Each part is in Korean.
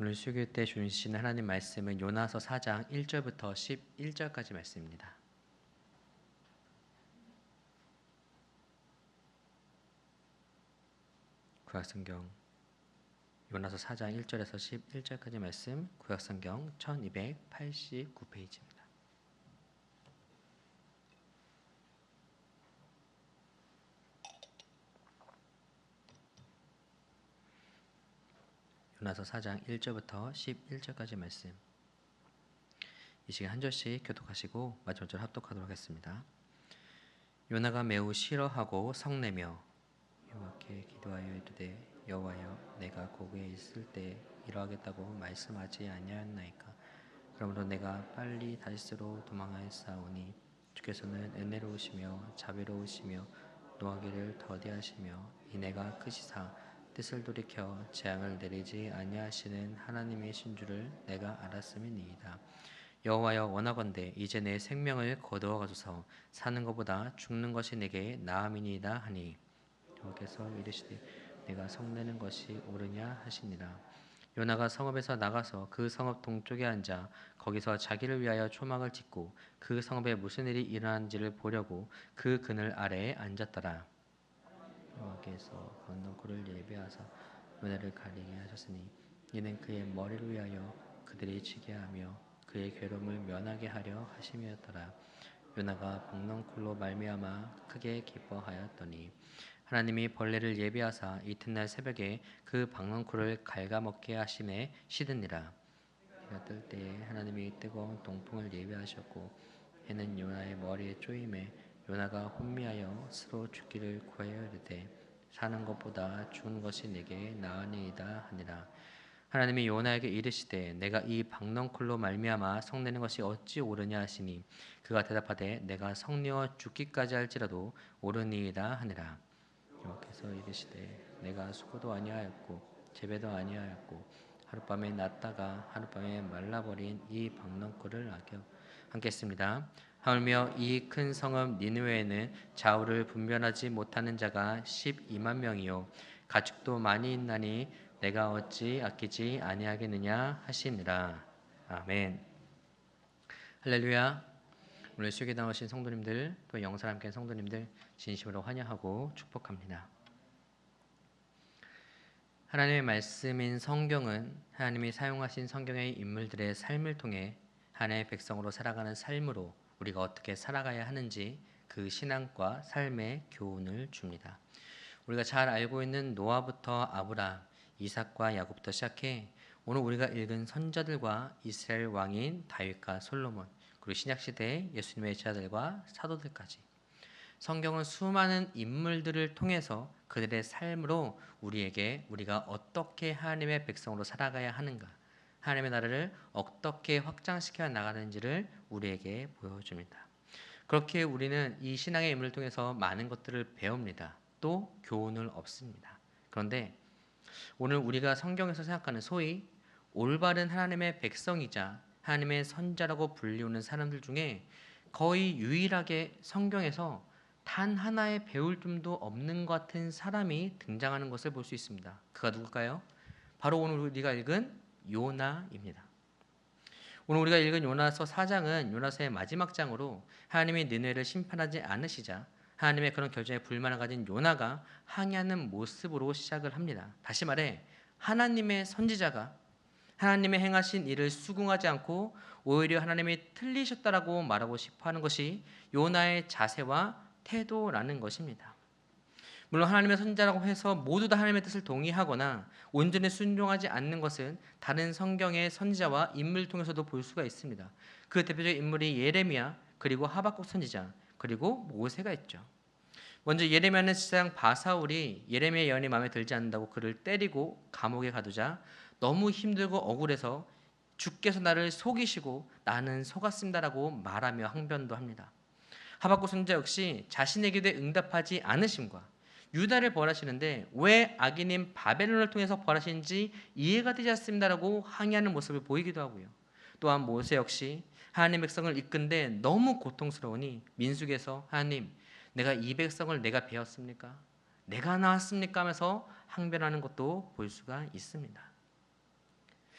오늘 수교 때 주신 하나님 말씀은 요나서 4장 1절부터 11절까지 말씀입니다. 구약성경 요나서 4장 1절에서 11절까지 말씀 구약성경 1289페이지 요나서 4장 1절부터 11절까지 말씀. 이 시간 한 절씩 교독하시고 마지막 절 합독하도록 하겠습니다. 요나가 매우 싫어하고 성내며 여호와께 기도하여 이르되 여호와여 내가 고국에 있을 때 이러하겠다고 말씀하지 아니하였나이까 그러므로 내가 빨리 다시스로 도망하였사오니 주께서는 은혜로우시며 자비로우시며 노하기를 더디하시며 이 내가 크시사 뜻을 돌이켜 재앙을 내리지 아니하시는 하나님이신 줄을 내가 알았음이니이다. 여호와여 원하건대 이제 내 생명을 거두어 가소서 사는 것보다 죽는 것이 내게 나음이니이다 하니 여호께서 이르시되 내가 성내는 것이 옳으냐 하시니라. 요나가 성읍에서 나가서 그 성읍 동쪽에 앉아 거기서 자기를 위하여 초막을 짓고 그 성읍에 무슨 일이 일어난지를 보려고 그 그늘 아래에 앉았더라. 여호와께서 건너골을 예배하사 은혜를 가리게 하셨으니 이는 그의 머리를 위하여 그들이 치게 하며 그의 괴로움을 면하게 하려 하심이었더라. 요나가 박넝쿨로 말미암아 크게 기뻐하였더니 하나님이 벌레를 예비하사 이튿날 새벽에 그 박넝쿨을 갉아먹게 하심에 시드니라. 해가 뜰 때에 하나님이 뜨거운 동풍을 예비하셨고 해는 요나의 머리에 쪼임에 요나가 혼미하여 스스로 죽기를 구하여 이르되 사는 것보다 죽는 것이 내게 나으니이다 하니라 하나님이 요나에게 이르시되 내가 이 박넝쿨로 말미암아 성내는 것이 어찌 옳으냐 하시니 그가 대답하되 내가 성내어 죽기까지 할지라도 옳으니이다 하니라 여호와께서 이르시되 내가 수고도 아니하였고 재배도 아니하였고 하룻밤에 났다가 하룻밤에 말라버린 이 박넝쿨을 악여 함께 했습니다. 하물며 이 큰 성읍 니느웨에는 좌우를 분별하지 못하는 자가 12만 명이요. 가축도 많이 있나니 내가 어찌 아끼지 아니하겠느냐 하시니라. 아멘. 할렐루야. 오늘 수기 나오신 성도님들 또 영상 함께 성도님들 진심으로 환영하고 축복합니다. 하나님의 말씀인 성경은 하나님이 사용하신 성경의 인물들의 삶을 통해 하나님의 백성으로 살아가는 삶으로 우리가 어떻게 살아가야 하는지 그 신앙과 삶의 교훈을 줍니다. 우리가 잘 알고 있는 노아부터 아브라, 이삭과 야곱부터 시작해 오늘 우리가 읽은 선자들과 이스라엘 왕인 다윗과 솔로몬 그리고 신약 시대의 예수님의 제자들과 사도들까지 성경은 수많은 인물들을 통해서 그들의 삶으로 우리에게 우리가 어떻게 하나님의 백성으로 살아가야 하는가 하나님의 나라를 어떻게 확장시켜 나가는지를 우리에게 보여줍니다. 그렇게 우리는 이 신앙의 인물을 통해서 많은 것들을 배웁니다. 또 교훈을 얻습니다. 그런데 오늘 우리가 성경에서 생각하는 소위 올바른 하나님의 백성이자 하나님의 선자라고 불리우는 사람들 중에 거의 유일하게 성경에서 단 하나의 배울 점도 없는 것 같은 사람이 등장하는 것을 볼 수 있습니다. 그가 누굴까요? 바로 오늘 우리가 읽은 요나입니다. 오늘 우리가 읽은 요나서 4장은 요나서의 마지막 장으로 하나님이 느네를 심판하지 않으시자 하나님의 그런 결정에 불만을 가진 요나가 항의하는 모습으로 시작을 합니다. 다시 말해 하나님의 선지자가 하나님의 행하신 일을 수긍하지 않고 오히려 하나님이 틀리셨다라고 말하고 싶어 하는 것이 요나의 자세와 태도라는 것입니다. 물론 하나님의 선자라고 해서 모두 다 하나님의 뜻을 동의하거나 온전히 순종하지 않는 것은 다른 성경의 선지자와 인물 통해서도 볼 수가 있습니다. 그 대표적인 인물이 예레미야 그리고 하박국 선지자 그리고 모세가 있죠. 먼저 예레미야는 시장 바사울이 예레미야 예언이 마음에 들지 않는다고 그를 때리고 감옥에 가두자 너무 힘들고 억울해서 주께서 나를 속이시고 나는 속았습니다라고 말하며 항변도 합니다. 하박국 선지자 역시 자신의 기도에 응답하지 않으심과 유다를 벌하시는데 왜 악인인 바벨론을 통해서 벌하시는지 이해가 되지 않습니다라고 항의하는 모습을 보이기도 하고요. 또한 모세 역시 하나님 백성을 이끈데 너무 고통스러우니 민숙에서 하나님 내가 이 백성을 내가 배웠습니까? 내가 나왔습니까? 하면서 항변하는 것도 볼 수가 있습니다.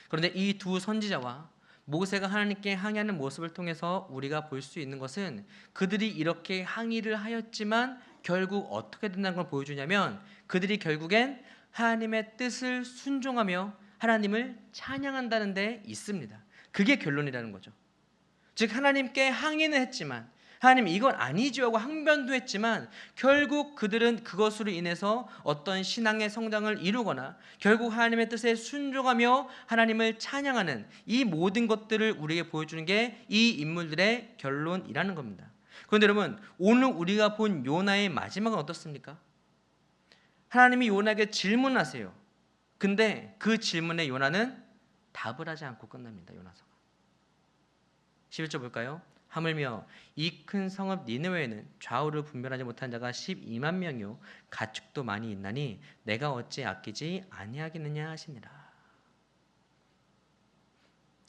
그런데 이 두 선지자와 모세가 하나님께 항의하는 모습을 통해서 우리가 볼 수 있는 것은 그들이 이렇게 항의를 하였지만 결국 어떻게 된다는 걸 보여주냐면 그들이 결국엔 하나님의 뜻을 순종하며 하나님을 찬양한다는 데 있습니다. 그게 결론이라는 거죠. 즉 하나님께 항의는 했지만 하나님 이건 아니죠 하고 항변도 했지만 결국 그들은 그것으로 인해서 어떤 신앙의 성장을 이루거나 결국 하나님의 뜻에 순종하며 하나님을 찬양하는 이 모든 것들을 우리에게 보여주는 게 이 인물들의 결론이라는 겁니다. 그런데 여러분 오늘 우리가 본 요나의 마지막은 어떻습니까? 하나님이 요나에게 질문하세요. 근데 그 질문에 요나는 답을 하지 않고 끝납니다. 요나서가. 11절 볼까요? 하물며 이 큰 성읍 니느웨에는 좌우를 분별하지 못한 자가 12만 명이요 가축도 많이 있나니 내가 어찌 아끼지 아니하겠느냐 하시니라.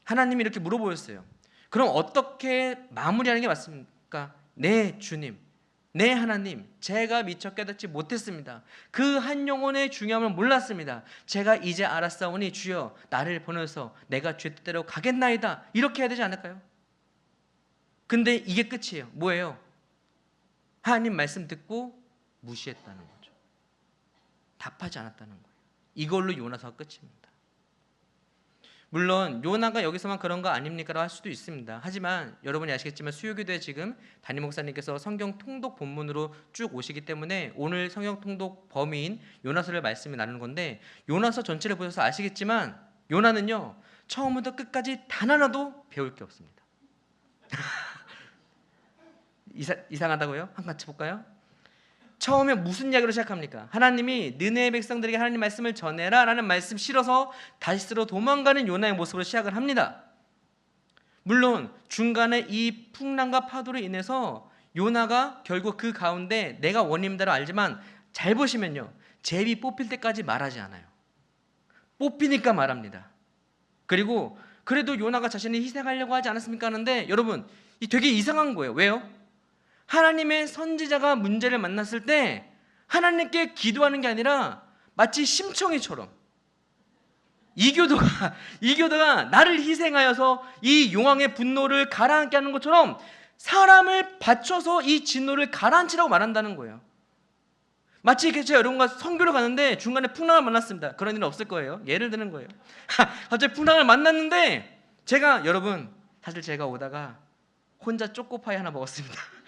하나님이 이렇게 물어보였어요. 그럼 어떻게 마무리하는 게 맞습니까? 네, 주님. 네, 하나님. 제가 미처 깨닫지 못했습니다. 그 한 영혼의 중요함을 몰랐습니다. 제가 이제 알았사오니 주여 나를 보내서 내가 죄 뜻대로 가겠나이다. 이렇게 해야 되지 않을까요? 근데 이게 끝이에요. 뭐예요? 하나님 말씀 듣고 무시했다는 거죠. 답하지 않았다는 거예요. 이걸로 요나서가 끝입니다. 물론 요나가 여기서만 그런 거 아닙니까라고 할 수도 있습니다. 하지만 여러분이 아시겠지만 수요기도에 지금 담임 목사님께서 성경 통독 본문으로 쭉 오시기 때문에 오늘 성경 통독 범위인 요나서를 말씀이 나누는 건데 요나서 전체를 보셔서 아시겠지만 요나는요 처음부터 끝까지 단 하나도 배울 게 없습니다. 이사, 이상하다고요? 한 같이 볼까요? 처음에 무슨 이야기로 시작합니까? 하나님이 느네의 백성들에게 하나님 말씀을 전해라 라는 말씀 실어서 다시스로 도망가는 요나의 모습으로 시작을 합니다. 물론 중간에 이 풍랑과 파도로 인해서 요나가 결국 그 가운데 내가 원인대로 알지만 잘 보시면요 제비 뽑힐 때까지 말하지 않아요. 뽑히니까 말합니다. 그리고 그래도 요나가 자신이 희생하려고 하지 않았습니까 하는데 여러분 이 되게 이상한 거예요. 왜요? 하나님의 선지자가 문제를 만났을 때 하나님께 기도하는 게 아니라 마치 심청이처럼 이교도가 이교도가 나를 희생하여서 이 용왕의 분노를 가라앉게 하는 것처럼 사람을 바쳐서 이 진노를 가라앉히라고 말한다는 거예요. 마치 제가 여러분과 선교를 가는데 중간에 풍랑을 만났습니다. 그런 일은 없을 거예요. 예를 드는 거예요. 갑자기 풍랑을 만났는데 제가 여러분 사실 제가 오다가 혼자 초코파이 하나 먹었습니다.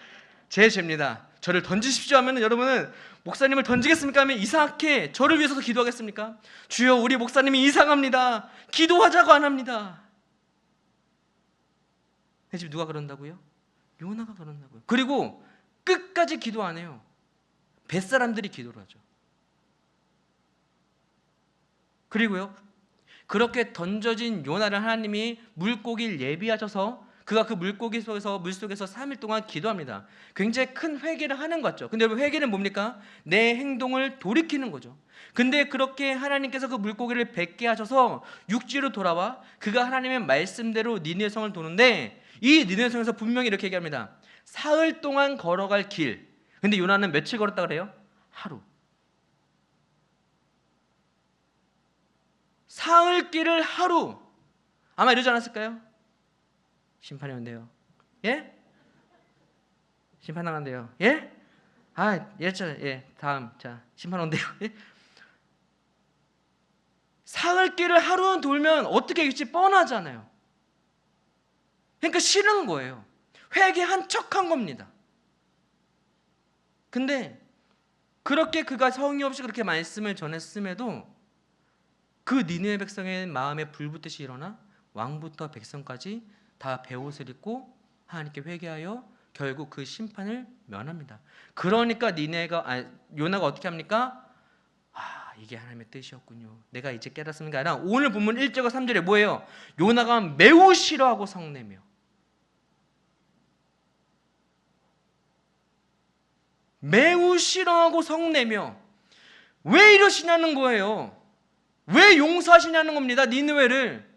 제 죄입니다. 저를 던지십시오 하면 여러분은 목사님을 던지겠습니까? 하면 이상하게 저를 위해서 기도하겠습니까? 주여 우리 목사님이 이상합니다. 기도하자고 안 합니다. 내 집 누가 그런다고요? 요나가 그런다고요. 그리고 끝까지 기도 안 해요. 뱃사람들이 기도를 하죠. 그리고요. 그렇게 던져진 요나를 하나님이 물고기를 예비하셔서 그가 그 물고기 속에서 물 속에서 3일 동안 기도합니다. 굉장히 큰 회개를 하는 것 같죠. 근데 회개는 뭡니까? 내 행동을 돌이키는 거죠. 근데 그렇게 하나님께서 그 물고기를 뱉게 하셔서 육지로 돌아와 그가 하나님의 말씀대로 니네 성을 도는데 이 니네 성에서 분명히 이렇게 얘기합니다. 사흘 동안 걸어갈 길. 근데 요나는 며칠 걸었다 그래요? 하루. 사흘 길을 하루. 아마 이러지 않았을까요? 심판이 온대요. 예? 심판 나간대요. 예? 아, 예자 예. 다음. 자, 심판 온대요. 예? 사흘 길을 하루는 돌면 어떻게 될지 뻔하잖아요. 그러니까 싫은 거예요. 회개한 척한 겁니다. 근데 그렇게 그가 성의 없이 그렇게 말씀을 전했음에도 그 니느웨 백성의 마음에 불붙듯이 일어나 왕부터 백성까지 다 배옷을 입고 하나님께 회개하여 결국 그 심판을 면합니다. 그러니까 니네가 아, 요나가 어떻게 합니까? 아 이게 하나님의 뜻이었군요. 내가 이제 깨닫습니다. 아니라 오늘 본문 1절과 3절에 뭐예요? 요나가 매우 싫어하고 성내며 매우 싫어하고 성내며 왜 이러시냐는 거예요. 왜 용서하시냐는 겁니다. 니느웨를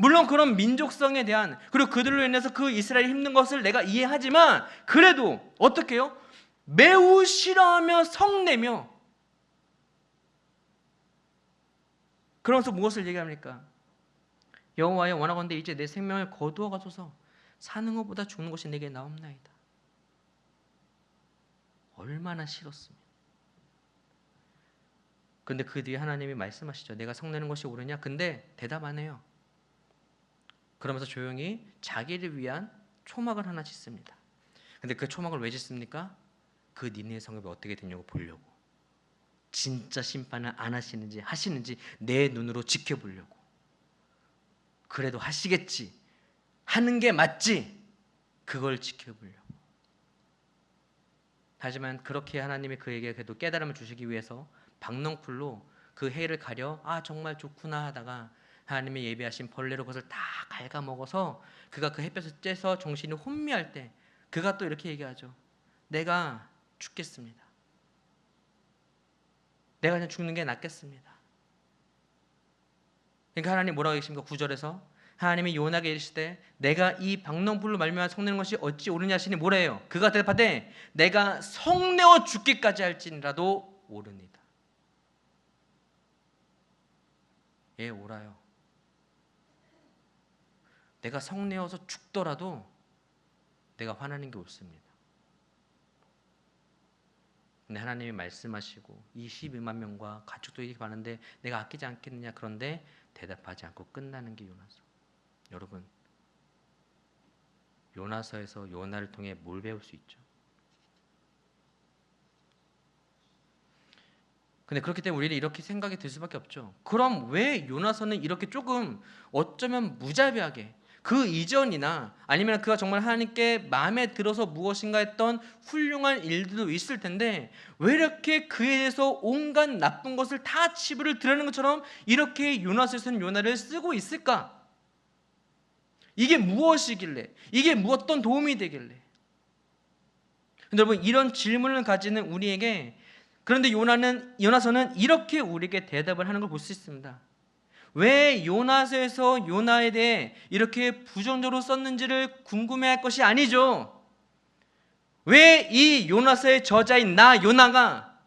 물론 그런 민족성에 대한 그리고 그들로 인해서 그 이스라엘이 힘든 것을 내가 이해하지만 그래도 어떻게 요 매우 싫어하며 성내며 그러면서 무엇을 얘기합니까? 여호와여 원하건대 이제 내 생명을 거두어 가소서 사는 것보다 죽는 것이 내게 나옵나이다. 얼마나 싫었으면. 근데 그 뒤에 하나님이 말씀하시죠. 내가 성내는 것이 옳으냐? 근데 대답 안 해요. 그러면서 조용히 자기를 위한 초막을 하나 짓습니다. 근데 그 초막을 왜 짓습니까? 그 니네 성읍이 어떻게 되냐고 보려고. 진짜 심판을 안 하시는지 하시는지 내 눈으로 지켜보려고. 그래도 하시겠지. 하는 게 맞지. 그걸 지켜보려고. 하지만 그렇게 하나님이 그에게 그래도 깨달음을 주시기 위해서 박넝쿨로 그 해를 가려 아 정말 좋구나 하다가 하나님이 예비하신 벌레로 그것을 다 갉아먹어서 그가 그 햇볕을 쬐서 정신이 혼미할 때 그가 또 이렇게 얘기하죠. 내가 죽겠습니다. 내가 그냥 죽는 게 낫겠습니다. 그러니까 하나님 뭐라고 계십니까? 구절에서 하나님이 요나에게 이르시되 내가 이 박농불로 말미암아 성내는 것이 어찌 옳으냐 하시니 뭐래요? 그가 대답하되 내가 성내어 죽기까지 할지라도 옳으니다. 예, 옳아요. 내가 성내어서 죽더라도 내가 화나는 게 옳습니다. 근데 하나님이 말씀하시고 22만 명과 가축도 이렇게 많은데 내가 아끼지 않겠느냐 그런데 대답하지 않고 끝나는 게 요나서. 여러분 요나서에서 요나를 통해 뭘 배울 수 있죠? 근데 그렇기 때문에 우리는 이렇게 생각이 들 수밖에 없죠. 그럼 왜 요나서는 이렇게 조금 어쩌면 무자비하게 그 이전이나 아니면 그가 정말 하나님께 마음에 들어서 무엇인가 했던 훌륭한 일들도 있을 텐데 왜 이렇게 그에 대해서 온갖 나쁜 것을 다 치부를 드러내는 것처럼 이렇게 요나서에서는 요나를 쓰고 있을까? 이게 무엇이길래? 이게 무엇던 도움이 되길래? 여러분 이런 질문을 가지는 우리에게 그런데 요나는 요나서는 이렇게 우리에게 대답을 하는 걸 볼 수 있습니다. 왜 요나서에서 요나에 대해 이렇게 부정적으로 썼는지를 궁금해할 것이 아니죠. 왜 이 요나서의 저자인 나 요나가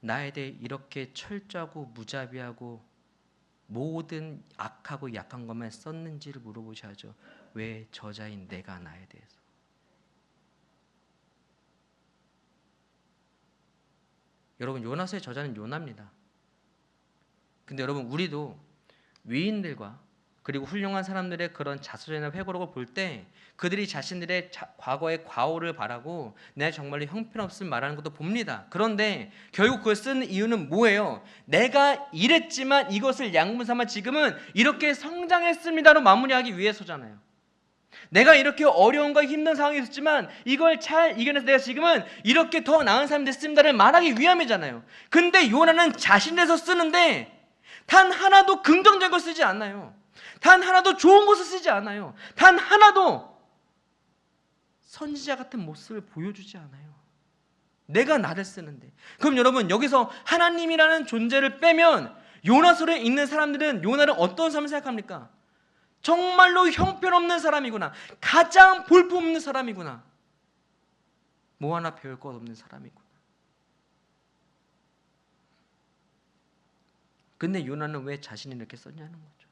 나에 대해 이렇게 철저하고 무자비하고 모든 악하고 약한 것만 썼는지를 물어보셔야죠. 왜 저자인 내가 나에 대해서? 여러분 요나서의 저자는 요나입니다. 근데 여러분 우리도 위인들과 그리고 훌륭한 사람들의 그런 자수전이나 회고록을 볼 때 그들이 자신들의 자, 과거의 과오를 바라고 내 정말로 형편없음 말하는 것도 봅니다. 그런데 결국 그걸 쓰는 이유는 뭐예요? 내가 이랬지만 이것을 양분 삼아 지금은 이렇게 성장했습니다로 마무리하기 위해서잖아요. 내가 이렇게 어려움과 힘든 상황이 있었지만 이걸 잘 이겨내서 내가 지금은 이렇게 더 나은 사람이 됐습니다를 말하기 위함이잖아요. 근데 요나는 자신에서 쓰는데 단 하나도 긍정적인 걸 쓰지 않아요. 단 하나도 좋은 것을 쓰지 않아요. 단 하나도 선지자 같은 모습을 보여주지 않아요. 내가 나를 쓰는데. 그럼 여러분 여기서 하나님이라는 존재를 빼면 요나서에 있는 사람들은 요나를 어떤 사람을 생각합니까? 정말로 형편없는 사람이구나. 가장 볼품없는 사람이구나. 뭐 하나 배울 것 없는 사람이구나. 근데 요나는 왜 자신이 이렇게 썼냐는 거죠.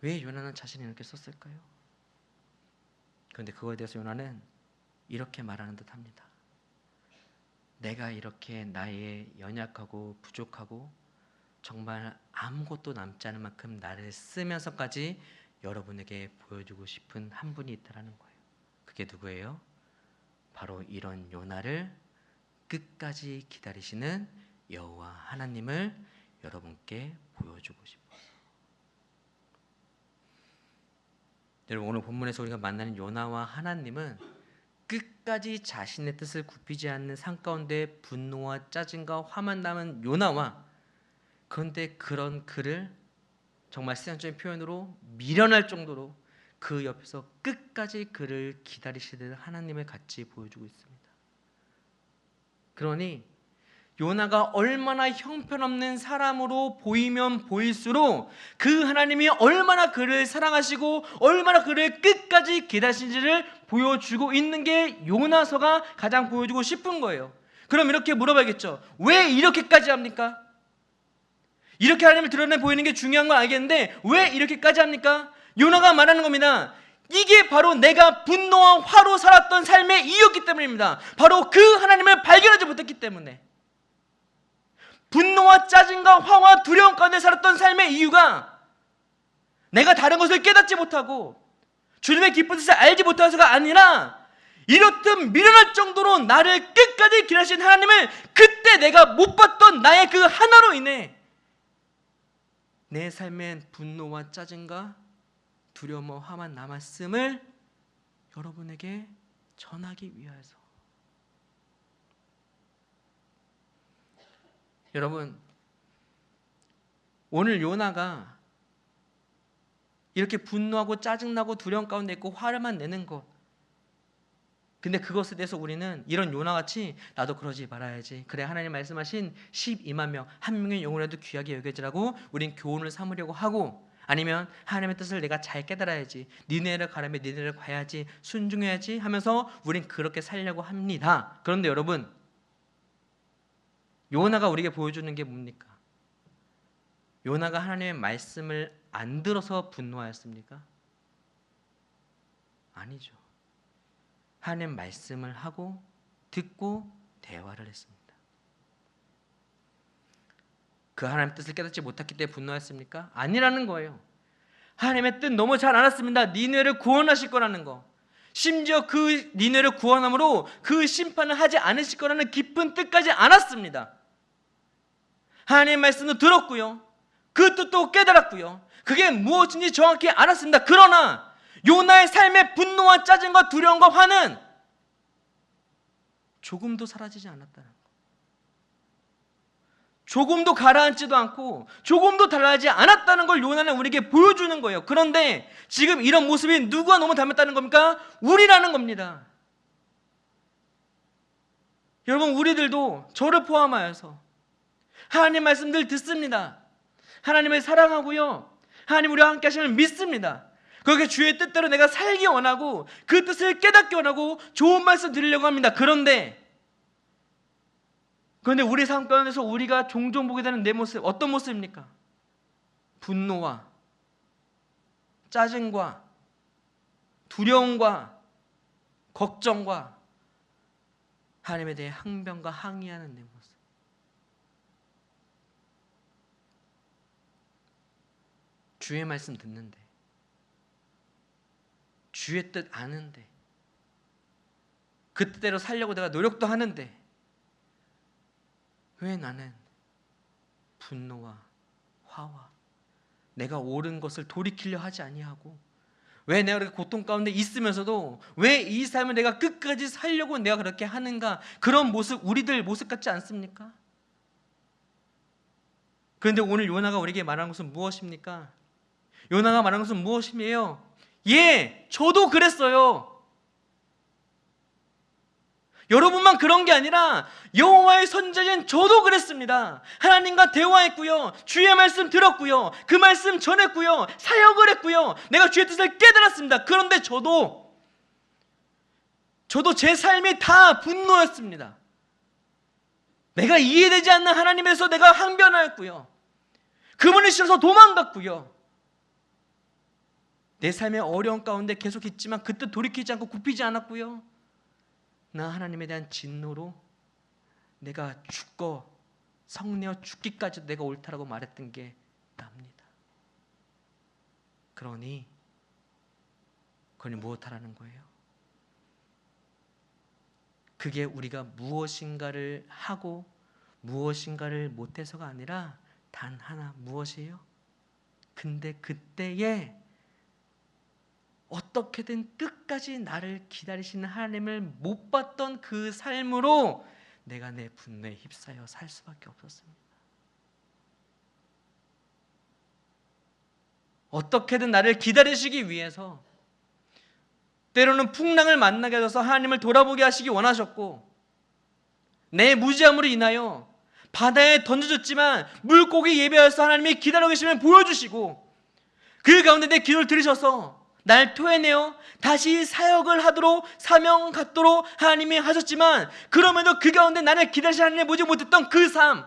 왜 요나는 자신이 이렇게 썼을까요? 그런데 그거에 대해서 요나는 이렇게 말하는 듯 합니다. 내가 이렇게 나의 연약하고 부족하고 정말 아무것도 남지 않은 만큼 나를 쓰면서까지 여러분에게 보여주고 싶은 한 분이 있다라는 거예요. 그게 누구예요? 바로 이런 요나를 끝까지 기다리시는 여호와 하나님을 여러분께 보여주고 싶어요. 여러분 오늘 본문에서 우리가 만나는 요나와 하나님은 끝까지 자신의 뜻을 굽히지 않는 산 가운데 분노와 짜증과 화만 남은 요나와 그런데 그런 그를 정말 세상적인 표현으로 미련할 정도로 그 옆에서 끝까지 그를 기다리시는 하나님을 같이 보여주고 있습니다. 그러니 요나가 얼마나 형편없는 사람으로 보이면 보일수록 그 하나님이 얼마나 그를 사랑하시고 얼마나 그를 끝까지 기다리신지를 보여주고 있는 게 요나서가 가장 보여주고 싶은 거예요. 그럼 이렇게 물어봐야겠죠. 왜 이렇게까지 합니까? 이렇게 하나님을 드러내 보이는 게 중요한 건 알겠는데 왜 이렇게까지 합니까? 요나가 말하는 겁니다. 이게 바로 내가 분노와 화로 살았던 삶의 이유였기 때문입니다. 바로 그 하나님을 발견하지 못했기 때문에. 분노와 짜증과 화와 두려움 가운데 살았던 삶의 이유가 내가 다른 것을 깨닫지 못하고 주님의 기쁜 뜻을 알지 못해서가 아니라 이렇듯 미련할 정도로 나를 끝까지 기다리신 하나님을 그때 내가 못 봤던 나의 그 하나로 인해 내 삶엔 분노와 짜증과 두려움과 화만 남았음을 여러분에게 전하기 위하여서 여러분 오늘 요나가 이렇게 분노하고 짜증나고 두려움 가운데 있고 화를만 내는 것. 근데 그것에 대해서 우리는 이런 요나같이 나도 그러지 말아야지. 그래 하나님 말씀하신 12만 명 한 명의 영혼이라도 귀하게 여겨지라고 우린 교훈을 삼으려고 하고 아니면 하나님의 뜻을 내가 잘 깨달아야지 니네를 가라면 니네를 가야지 순종해야지 하면서 우린 그렇게 살려고 합니다. 그런데 여러분 요나가 우리에게 보여주는 게 뭡니까? 요나가 하나님의 말씀을 안 들어서 분노하였습니까? 아니죠. 하나님 말씀을 하고 듣고 대화를 했습니다. 그 하나님 뜻을 깨닫지 못했기 때문에 분노했습니까? 아니라는 거예요. 하나님의 뜻 너무 잘 알았습니다. 니네를 구원하실 거라는 거. 심지어 그 니네를 구원함으로 그 심판을 하지 않으실 거라는 깊은 뜻까지 알았습니다. 하나님의 말씀도 들었고요. 그 뜻도 깨달았고요. 그게 무엇인지 정확히 알았습니다. 그러나 요나의 삶의 분노와 짜증과 두려움과 화는 조금도 사라지지 않았다는 거. 조금도 가라앉지도 않고 조금도 달라지지 않았다는 걸 요나는 우리에게 보여주는 거예요. 그런데 지금 이런 모습이 누가 너무 닮았다는 겁니까? 우리라는 겁니다. 여러분 우리들도 저를 포함하여서 하나님 말씀들 듣습니다. 하나님을 사랑하고요. 하나님 우리와 함께 하시는 믿습니다. 그렇게 주의 뜻대로 내가 살기 원하고 그 뜻을 깨닫기 원하고 좋은 말씀 드리려고 합니다. 그런데 그런데 우리 삶 가운데서 우리가 종종 보게 되는 내 모습 어떤 모습입니까? 분노와 짜증과 두려움과 걱정과 하나님에 대해 항변과 항의하는 내 모습. 주의 말씀 듣는데 주의 뜻 아는데 그 뜻대로 살려고 내가 노력도 하는데 왜 나는 분노와 화와 내가 옳은 것을 돌이키려 하지 아니하고 왜 내가 그렇게 고통 가운데 있으면서도 왜 이 삶을 내가 끝까지 살려고 내가 그렇게 하는가 그런 모습 우리들 모습 같지 않습니까? 그런데 오늘 요나가 우리에게 말하는 것은 무엇입니까? 요나가 말하는 것은 무엇이에요? 예, 저도 그랬어요. 여러분만 그런 게 아니라 여호와의 선자인 저도 그랬습니다. 하나님과 대화했고요. 주의 말씀 들었고요. 그 말씀 전했고요. 사역을 했고요. 내가 주의 뜻을 깨달았습니다. 그런데 저도 저도 제 삶이 다 분노였습니다. 내가 이해되지 않는 하나님에서 내가 항변하였고요. 그분이 싫어서 도망갔고요. 내 삶의 어려운 가운데 계속 있지만 그때 돌이키지 않고 굽히지 않았고요. 나 하나님에 대한 진노로 내가 죽고 성내어 죽기까지 내가 옳다라고 말했던 게 납니다. 그러니 그러니 무엇하라는 거예요? 그게 우리가 무엇인가를 하고 무엇인가를 못해서가 아니라 단 하나 무엇이에요? 근데 그때에 어떻게든 끝까지 나를 기다리시는 하나님을 못 봤던 그 삶으로 내가 내 분노에 휩싸여 살 수밖에 없었습니다. 어떻게든 나를 기다리시기 위해서 때로는 풍랑을 만나게 해서 하나님을 돌아보게 하시기 원하셨고 내 무지함으로 인하여 바다에 던져졌지만 물고기 예배하여서 하나님이 기다리고 계시면 보여주시고 그 가운데 내 기도를 들으셔서 날 토해내어 다시 사역을 하도록 사명 갖도록 하나님이 하셨지만 그럼에도 그 가운데 나를 기다리시 하나님 보지 못했던 그 삶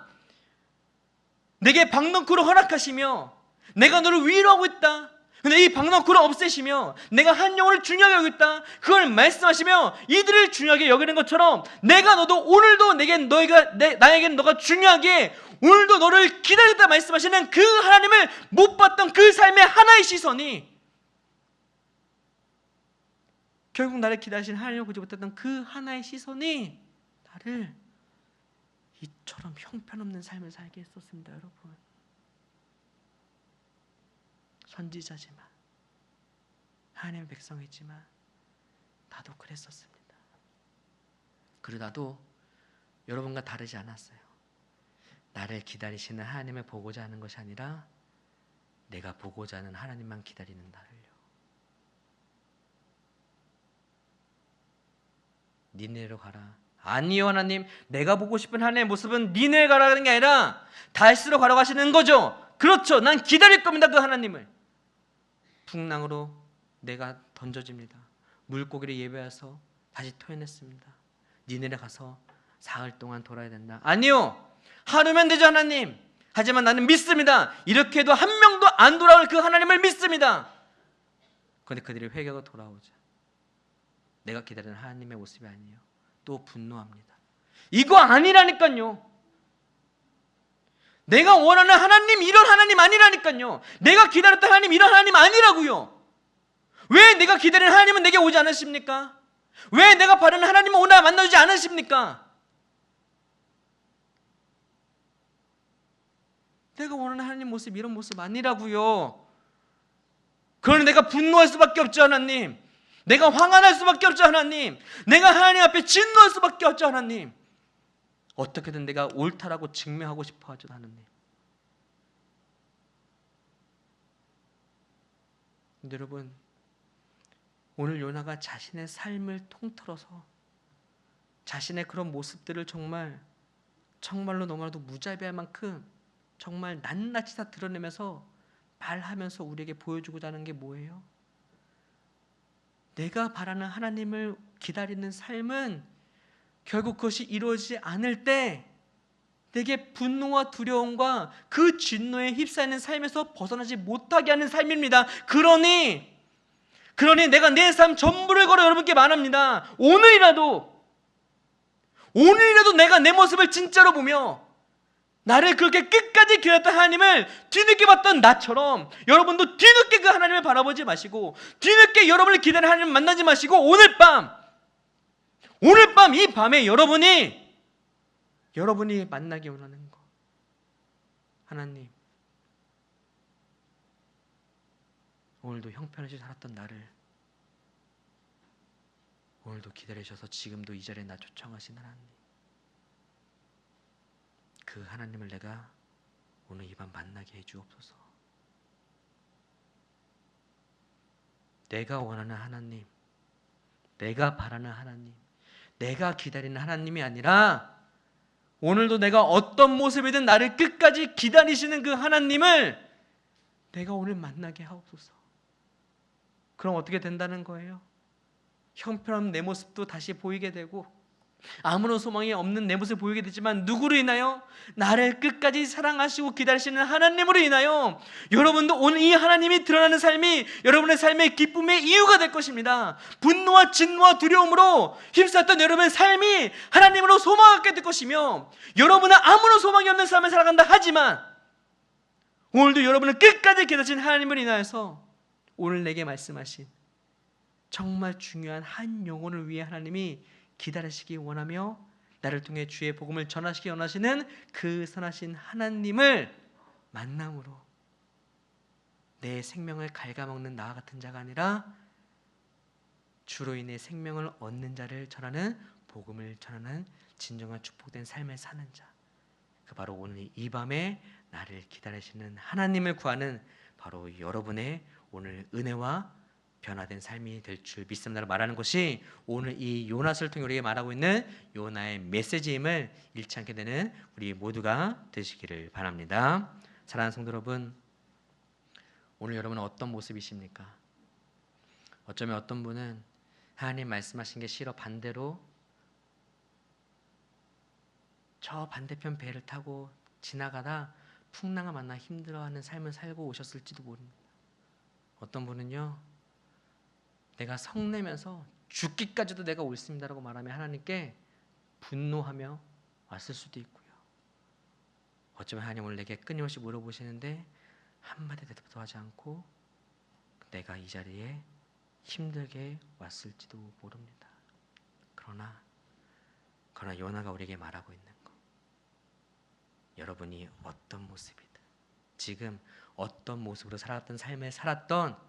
내게 박넝쿨을 허락하시며 내가 너를 위로하고 있다. 근데 이 박넝쿨을 없애시며 내가 한 영혼을 중요하게 여기고 있다. 그걸 말씀하시며 이들을 중요하게 여기는 것처럼 내가 너도 오늘도 내게 너희가 내, 나에겐 너가 중요하게 오늘도 너를 기다렸다 말씀하시는 그 하나님을 못 봤던 그 삶의 하나의 시선이 결국 나를 기다리신 하나님을 보지 못했던 그 하나의 시선이 나를 이처럼 형편없는 삶을 살게 했었습니다, 여러분. 선지자지만 하나님의 백성이지만 나도 그랬었습니다. 나도 여러분과 다르지 않았어요. 나를 기다리시는 하나님을 보고자 하는 것이 아니라 내가 보고자 하는 하나님만 기다리는 나를요. 니네로 가라. 아니요, 하나님. 내가 보고 싶은 하나님의 모습은 니네 가라는 게 아니라 달스로 가라고 하시는 거죠. 그렇죠. 난 기다릴 겁니다, 그 하나님을. 풍랑으로 내가 던져집니다. 물고기를 예배해서 다시 토해냈습니다. 니네를 가서 사흘 동안 돌아야 된다. 아니요. 하루면 되죠, 하나님. 하지만 나는 믿습니다. 이렇게 해도 한 명도 안 돌아올 그 하나님을 믿습니다. 그런데 그들이 회개하고 돌아오자. 내가 기다리는 하나님의 모습이 아니에요. 또 분노합니다. 이거 아니라니까요. 내가 원하는 하나님 이런 하나님 아니라니까요. 내가 기다렸던 하나님 이런 하나님 아니라고요. 왜 내가 기다리는 하나님은 내게 오지 않으십니까? 왜 내가 바라는 하나님은 오늘 만나주지 않으십니까? 내가 원하는 하나님 모습 이런 모습 아니라고요. 그러니 내가 분노할 수밖에 없죠, 하나님. 내가 황한할 수밖에 없죠, 하나님. 내가 하나님 앞에 진노할 수밖에 없죠, 하나님. 어떻게든 내가 옳다라고 증명하고 싶어 하죠, 하나님. 근데 여러분, 오늘 요나가 자신의 삶을 통틀어서 자신의 그런 모습들을 정말 정말로 너무나도 무자비할 만큼 정말 낱낱이 다 드러내면서 말하면서 우리에게 보여주고자 하는 게 뭐예요? 내가 바라는 하나님을 기다리는 삶은 결국 그것이 이루어지지 않을 때 내게 분노와 두려움과 그 진노에 휩싸이는 삶에서 벗어나지 못하게 하는 삶입니다. 그러니 그러니 내가 내 삶 전부를 걸어 여러분께 말합니다. 오늘이라도 오늘이라도 내가 내 모습을 진짜로 보며 나를 그렇게 끝까지 기다렸던 하나님을 뒤늦게 봤던 나처럼 여러분도 뒤늦게 그 하나님을 바라보지 마시고 뒤늦게 여러분을 기다리는 하나님을 만나지 마시고 오늘 밤 오늘 밤 이 밤에 여러분이 여러분이 만나기 원하는 거 하나님 오늘도 형편없이 살았던 나를 오늘도 기다리셔서 지금도 이 자리에 나 초청하신 하나님 그 하나님을 내가 오늘 이 밤 만나게 해 주옵소서. 내가 원하는 하나님, 내가 바라는 하나님, 내가 기다리는 하나님이 아니라 오늘도 내가 어떤 모습이든 나를 끝까지 기다리시는 그 하나님을 내가 오늘 만나게 하옵소서. 그럼 어떻게 된다는 거예요? 형편없는 내 모습도 다시 보이게 되고 아무런 소망이 없는 내 모습을 보이게 되지만 누구로 인하여 나를 끝까지 사랑하시고 기다리시는 하나님으로 인하여 여러분도 오늘 이 하나님이 드러나는 삶이 여러분의 삶의 기쁨의 이유가 될 것입니다. 분노와 진노와 두려움으로 휩싸였던 여러분의 삶이 하나님으로 소망하게 될 것이며 여러분은 아무런 소망이 없는 삶을 살아간다 하지만 오늘도 여러분을 끝까지 기다리신 하나님을 인하여서 오늘 내게 말씀하신 정말 중요한 한 영혼을 위해 하나님이 기다리시기 원하며 나를 통해 주의 복음을 전하시기 원하시는 그 선하신 하나님을 만남으로 내 생명을 갉아먹는 나와 같은 자가 아니라 주로 인해 생명을 얻는 자를 전하는 복음을 전하는 진정한 축복된 삶을 사는 자. 그 바로 오늘 이 밤에 나를 기다리시는 하나님을 구하는 바로 여러분의 오늘 은혜와 변화된 삶이 될 줄 믿습니다. 말하는 것이 오늘 이 요나스를 통해 우리에게 말하고 있는 요나의 메시지임을 잃지 않게 되는 우리 모두가 되시기를 바랍니다. 사랑하는 성도 여러분, 오늘 여러분은 어떤 모습이십니까? 어쩌면 어떤 분은 하나님 말씀하신 게 싫어 반대로 저 반대편 배를 타고 지나가다 풍랑을 만나 힘들어하는 삶을 살고 오셨을지도 모릅니다. 어떤 분은요, 내가 성내면서 죽기까지도 내가 옳습니다라고 말하며 하나님께 분노하며 왔을 수도 있고요. 어쩌면 하나님 오늘 내게 끊임없이 물어보시는데 한마디 대답도 하지 않고 내가 이 자리에 힘들게 왔을지도 모릅니다. 그러나 그러나 요나가 우리에게 말하고 있는 거 여러분이 어떤 모습이든 지금 어떤 모습으로 살았던 삶을 살았던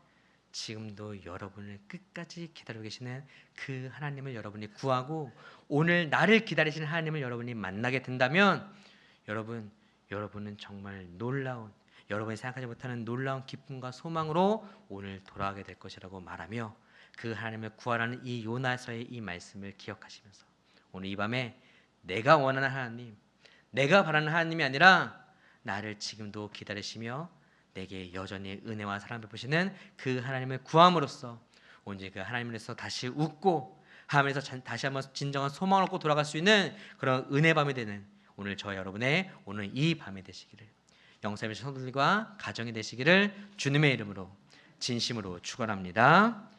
지금도 여러분을 끝까지 기다리고 계시는 그 하나님을 여러분이 구하고 오늘 나를 기다리시는 하나님을 여러분이 만나게 된다면 여러분 여러분은 정말 놀라운 여러분이 생각하지 못하는 놀라운 기쁨과 소망으로 오늘 돌아가게 될 것이라고 말하며 그 하나님을 구하라는 이 요나서의 이 말씀을 기억하시면서 오늘 이 밤에 내가 원하는 하나님, 내가 바라는 하나님이 아니라 나를 지금도 기다리시며 내게 여전히 은혜와 사랑 베푸시는 그 하나님을 구함으로써 오늘 그 하나님에서 다시 웃고 하나님에서 전- 다시 한번 진정한 소망을 얻고 돌아갈 수 있는 그런 은혜 밤이 되는 오늘 저 여러분의 오늘 이 밤이 되시기를 영사의 성도들과 가정이 되시기를 주님의 이름으로 진심으로 축원합니다.